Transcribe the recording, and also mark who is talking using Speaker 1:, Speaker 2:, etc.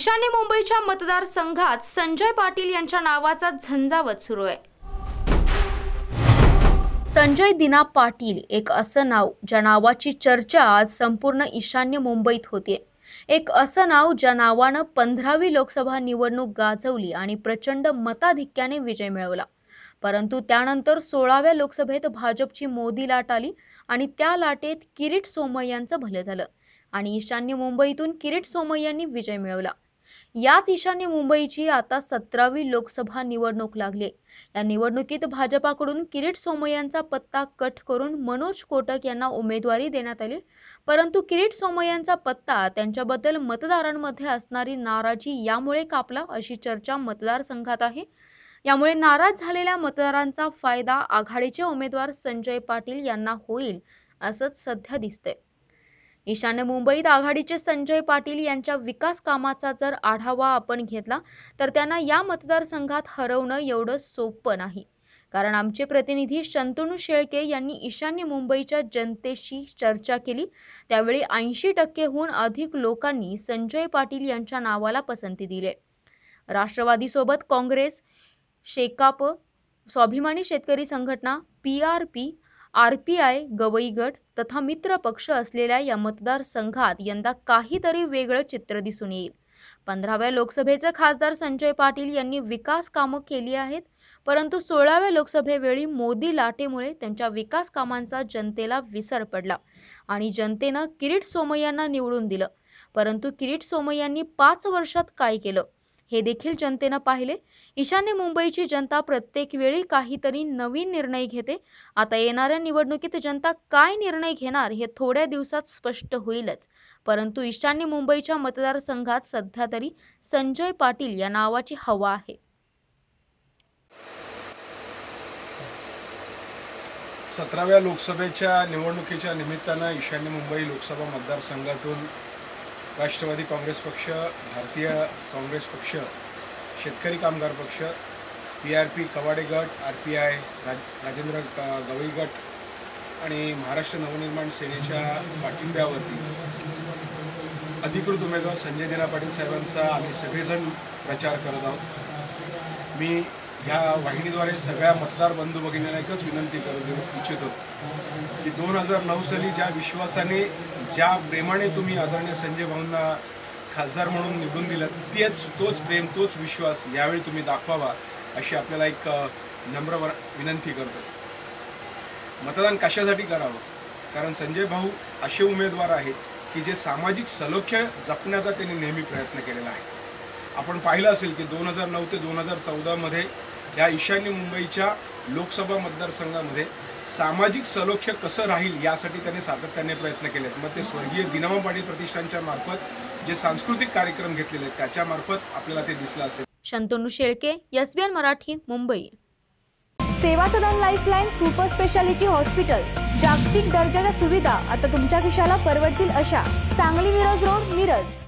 Speaker 1: ईशान्य मुंबईच्या मतदारसंघात संजय पाटील यांच्या नावाचा झंझावत सुरू आहे. संजय दिना पाटील एक असं नाव ज्या नावाची चर्चा आज संपूर्ण ईशान्य मुंबईत होते. एक असं नाव ज्या नावानं पंधरावी लोकसभा निवडणूक गाजवली आणि प्रचंड मताधिक्याने विजय मिळवला. परंतु त्यानंतर सोळाव्या लोकसभेत भाजपची मोदी लाट आली आणि त्या लाटेत किरीट सोमय्यांचं भलं झालं. आणि ईशान्य मुंबईतून किरीट सोमय्यांनी विजय मिळवला. याच ईशान्य मुंबईची आता सतरावी लोकसभा निवडणूक लागली. या निवडणुकीत भाजपाकडून किरीट सोमय्यांचा पत्ता कट करून मनोज कोटक यांना उमेदवारी देण्यात आली. परंतु किरीट सोमय्यांचा पत्ता त्यांच्याबद्दल मतदारांमध्ये असणारी नाराजी यामुळे कापला अशी चर्चा मतदारसंघात आहे. यामुळे नाराज झालेल्या मतदारांचा फायदा आघाडीचे उमेदवार संजय पाटील यांना होईल असंच सध्या दिसतंय. ईशान्य मुंबईत आघाडीचे संजय पाटील यांच्या विकास कामाचा जर आढावा आपण घेतला तर त्यांना या मतदारसंघात हरवणं एवढं सोपं नाही. कारण आमचे प्रतिनिधी शंतनू शेळके यांनी ईशान्य मुंबईच्या जनतेशी चर्चा केली. त्यावेळी ऐंशी टक्केहून अधिक लोकांनी संजय पाटील यांच्या नावाला पसंती दिली. राष्ट्रवादीसोबत Congress Shekap Swabhimani Shetkari Sanghatana P R P R P I Gavai गट तथा मित्र पक्ष असलेल्या या मतदारसंघात यंदा काहीतरी वेगळं चित्र दिसून येईल. पंधराव्या लोकसभेचे खासदार संजय पाटील यांनी विकास कामं केली आहेत परंतु सोळाव्या लोकसभेवेळी मोदी लाटेमुळे त्यांच्या विकास कामांचा जनतेला विसर पडला आणि जनतेनं किरीट सोमय्यांना निवडून दिलं. परंतु किरीट सोमय्यांनी पाच वर्षात काय केलं? हे देखील जनतेनं पाहिले. ईशान्य मुंबईची जनता प्रत्येक वेळी काहीतरी नवीन निर्णय घेते. आता येणाऱ्या निवडणुकीत जनता काय निर्णय घेणार हे थोड्या दिवसात स्पष्ट होईलच. परंतु ईशान्य मुंबईच्या मतदारसंघात सध्या तरी संजय पाटील या नावाची हवा आहे.
Speaker 2: सतराव्या लोकसभेच्या निवडणुकीच्या निमित्तानं ईशान्य मुंबई लोकसभा मतदारसंघातून राष्ट्रवादी काँग्रेस पक्ष भारतीय काँग्रेस पक्ष शेतकरी कामगार पक्ष पी आर पी कवाडे गट R P I Raj Rajendra Gavai गट आणि महाराष्ट्र नवनिर्माण सेनेच्या पाठिंब्यावरती. अधिकृत उमेदवार संजय दिना पाटील साहेबांचा आम्ही सगळेजण प्रचार करत आहोत. मी ह्या वाहिनीद्वारे सगळ्या मतदार बंधू भगिनींना एकच विनंती करू देऊ इच्छितो की दोन हजार नऊ साली ज्या विश्वासाने ज्या प्रेमाने तुम्ही आदरणीय संजय भाऊंना खासदार म्हणून निवडून दिलं तेच तोच प्रेम तोच विश्वास यावेळी तुम्ही दाखवावा अशी आपल्याला एक नम्र विनंती करतो. मतदान कशासाठी करावं? कारण संजय भाऊ असे उमेदवार आहेत की जे सामाजिक सलोख्य जपण्याचा त्यांनी नेहमी प्रयत्न केलेला आहे. आपण पाहिलं असेल की दोन हजार नऊ ते दोन हजार चौदामध्ये या ईशान्य मुंबईच्या लोकसभा मतदारसंघामध्ये सामाजिक सलोख्य कसं राहील यासाठी त्यांनी सातत्याने प्रयत्न केले आहेत मग ते स्वर्गीय दिनामा पाटील प्रतिष्ठानच्या मार्फत जे सांस्कृतिक कार्यक्रम घेतलेले आहेत त्याच्या मार्फत आपल्याला ते दिसलं असेल.
Speaker 1: Shantanu Shelke SBN Marathi Mumbai.
Speaker 3: Seva Sadan lifeline super speciality hospital जागतिक दर्जाच्या सुविधा आता तुमच्या खिशाला परवडतील अशा सांगली मिरज रोड मिरज.